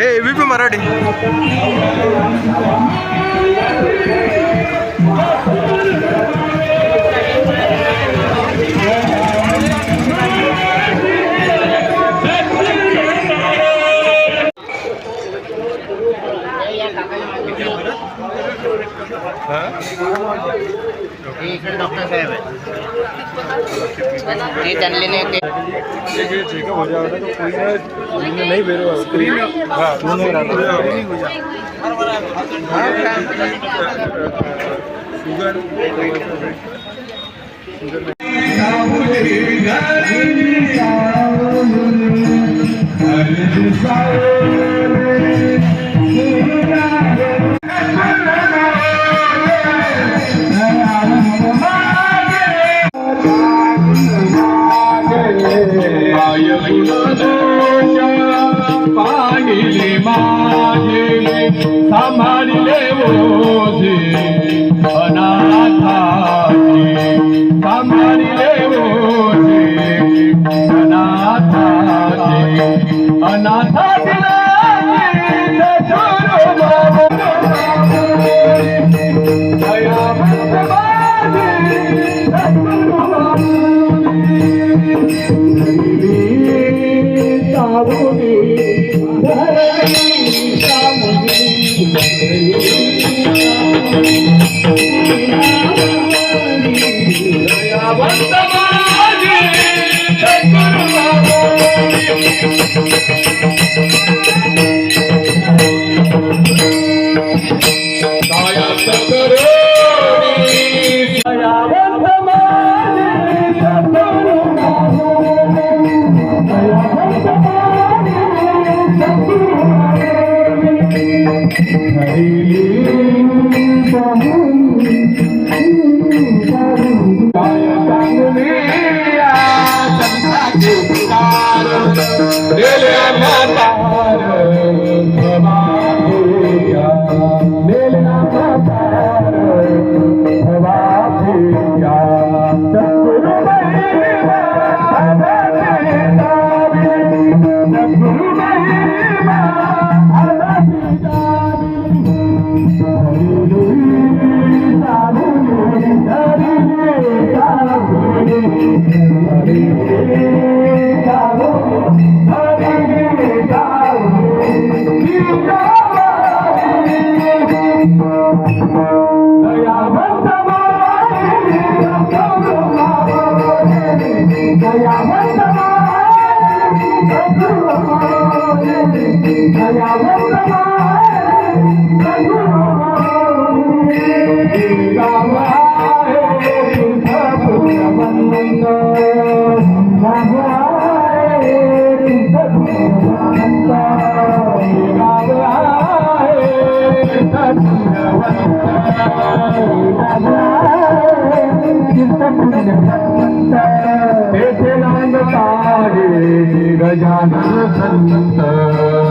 हे एबीपी मराठी इकडे डॉक्टर साहेब आहेत. ते त्यांनी ते नहीं बेरो स्क्रीन हाँ दोनों पाहिले Ele é mais नं तारे रजा संत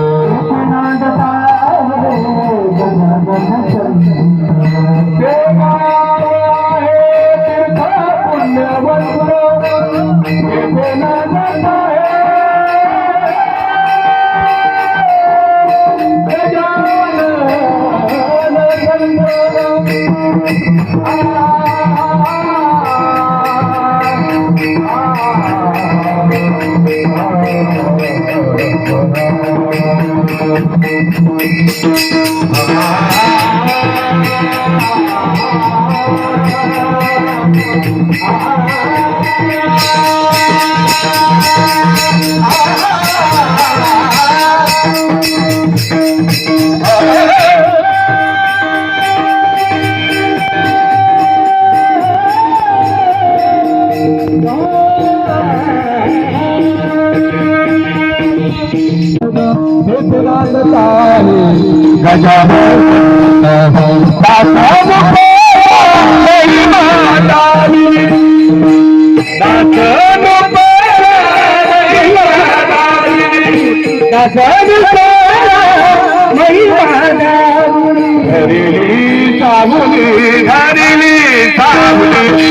धरिली सामुली धरिली सामुली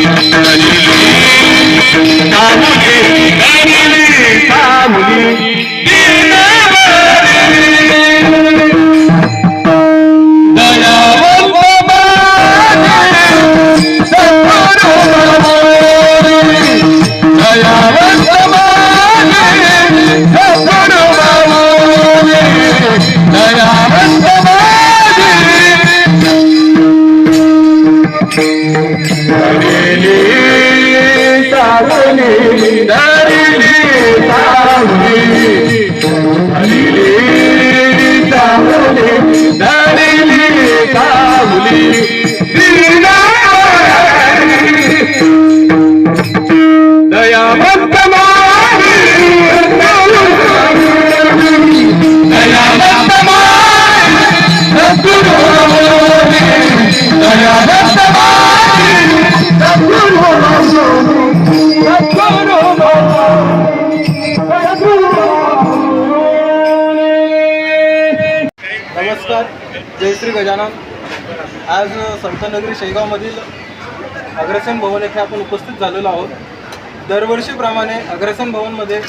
नमस्कार जय श्री गजानन. आज संतनगरी शेगावमधील अग्रसेन भवन येथे आपण उपस्थित झालेलो आहोत. दरवर्षीप्रमाणे अग्रसेन भवनमध्ये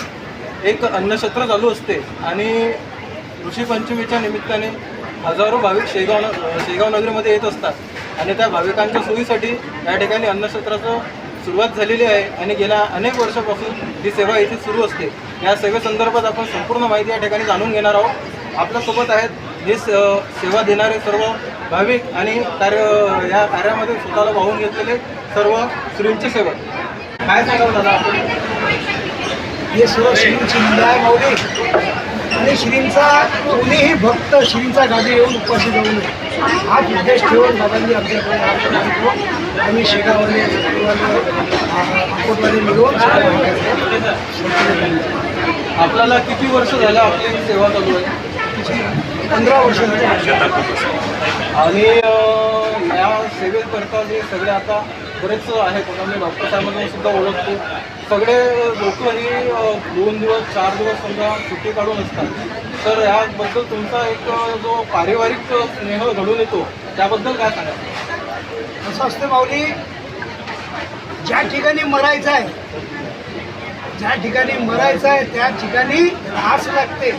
एक अन्नक्षत्र चालू असते आणि ऋषीपंचमीच्या निमित्ताने हजारो भाविक शेगाव न- शेगाव नगरीमध्ये येत असतात आणि त्या भाविकांच्या सोयीसाठी या ठिकाणी अन्नछत्राचं सुरुवात झालेली आहे आणि गेल्या अनेक वर्षापासून ही सेवा इथे सुरू असते. या सेवेसंदर्भात आपण संपूर्ण माहिती या ठिकाणी जाणून घेणार आहोत. आपल्यासोबत आहेत हे सेवा देणारे सर्व भाविक आणि कार्य या कार्यामध्ये स्वतःला वाहून घेतलेले सर्व श्रींचे सेवक. काय सांगाल दादा आपण? हे सर्व श्रींची आहे माऊली. आणि श्रींचा कोणीही भक्त श्रींचा गादी येऊन उपाशी जाऊ नये. हा उद्देश ठेवून दादांनी आमच्याकडे आणतो आम्ही शेगावले अकोटवाले मिळून आपल्याला किती वर्ष झालं आपली सेवा चालू आहे? पंधरा वर्ष झाली. आणि या सेवेकरता जे सगळे आता बरेच आहेत. आम्ही डॉक्टर साहेबांना सुद्धा ओळखतो. सगळे लोक ही दोन दिवस चार दिवस समजा सुट्टी काढून असतात. तर याबद्दल तुमचा एक जो पारिवारिक स्नेह घडून येतो त्याबद्दल काय सांगा असं असतं माऊली ज्या ठिकाणी मरायचं आहे ज्या ठिकाणी मरायचं आहे त्या ठिकाणी राहाच लागते.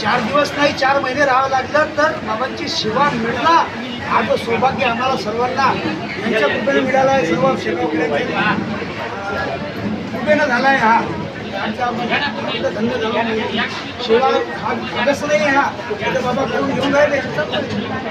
चार दिवस नाही चार महिने राहावं लागलं तर बाबांची शिवा मिळणार. आज सौभाग्य आम्हाला सर्वांना यांच्या कृपेने मिळालं आहे सर्व सेवाकऱ्यांच्या कृपेनं झाला आहे हा आमचा धन्य झाला सेवा हा नाही हा. बाबा करून घेऊन राहिले.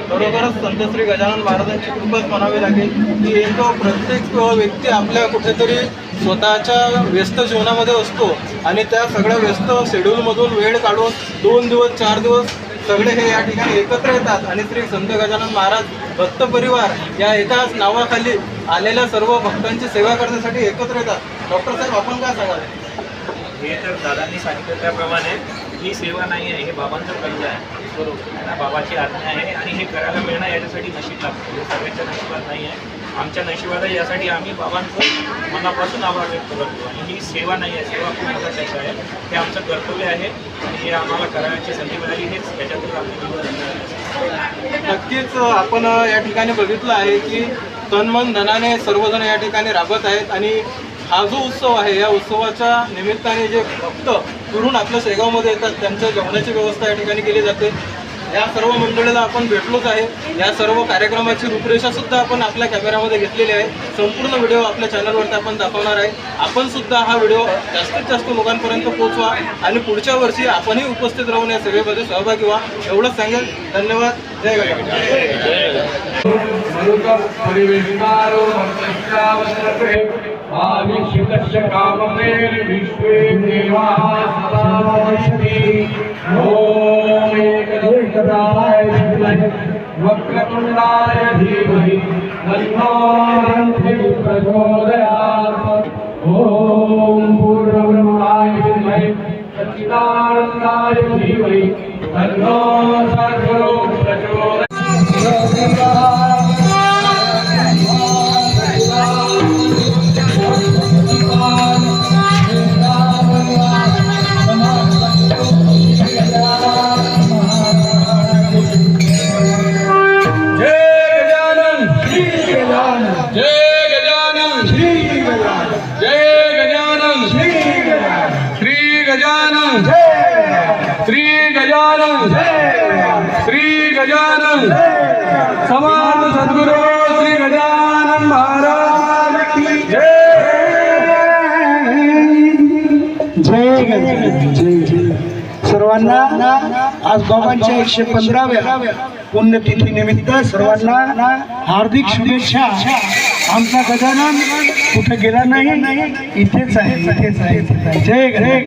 बरोबरच संतश्री गजानन महाराजांची कृपच म्हणावी लागेल की एक प्रत्येक व्यक्ती आपल्या कुठेतरी स्वतःच्या व्यस्त जीवनामध्ये असतो आणि त्या सगळ्या व्यस्त शेड्यूलमधून वेळ काढून दोन दिवस चार दिवस सगळे हे या ठिकाणी एकत्र येतात. आणि श्री संत गजानन महाराज भक्त परिवार या एकाच नावाखाली आलेल्या सर्व भक्तांची सेवा करण्यासाठी एकत्र येतात. डॉक्टर साहेब आपण काय सांगाल? हे तर दादांनी सांगितलं त्याप्रमाणे ही सेवा नाही आहे हे बाबांचं कर्ज आहे. बरोबर. बाबाची आज्ञा आहे आणि हे करायला मिळणं याच्यासाठी नशीब लागतं. सगळ्यांच्या नशिबात नाही आहे. आमच्या नशिबात आहे यासाठी आम्ही बाबांचं मनापासून आभार व्यक्त करतो. आणि ही सेवा नाही आहे सेवा खूप मोठा शब्द आहे. हे आमचं कर्तव्य आहे आणि हे आम्हाला करायची संधी मिळाली हेच याच्यातून आम्ही नक्कीच आपण या ठिकाणी बघितलं आहे की तन मन धनाने सर्वजण या ठिकाणी राबत आहेत आणि हा जो उत्सव आहे या उत्सवाच्या निमित्ताने जे भक्त दुरून आपल्या शेगावमध्ये येतात त्यांच्या जेवणाची व्यवस्था या ठिकाणी केली जाते. या सर्व मंडळीला आपण भेटलोच आहे. या सर्व कार्यक्रमाची रूपरेषा सुद्धा आपण आपल्या कॅमेऱ्यामध्ये घेतलेली आहे. संपूर्ण व्हिडिओ आपल्या चॅनलवरती आपण दाखवणार आहे. आपण सुद्धा हा व्हिडिओ जास्तीत जास्त लोकांपर्यंत पोहोचवा आणि पुढच्या वर्षी आपणही उपस्थित राहून या सभेमध्ये सहभागी व्हा. एवढंच सांगेल. धन्यवाद. जय गणेश. मरुत विश्वे देवाः सदा भवन्ति। ॐ एकदन्ताय विद्महे वक्रतुण्डाय धीमहि तन्नो हन्ति प्रचोदयात् ॐ पूर्णब्रह्माय विद्महे सच्चिदानन्दाय धीमहि तन्नो सद्गुरो प्रचोदयात् सर्वांना आज बाबांच्या एकशे पंधराव्या पुण्यतिथी निमित्त सर्वांना हार्दिक शुभेच्छा आमचा गजानन कुठे गेला नाही इथेच आहे इथेच आहे जय आहे. जय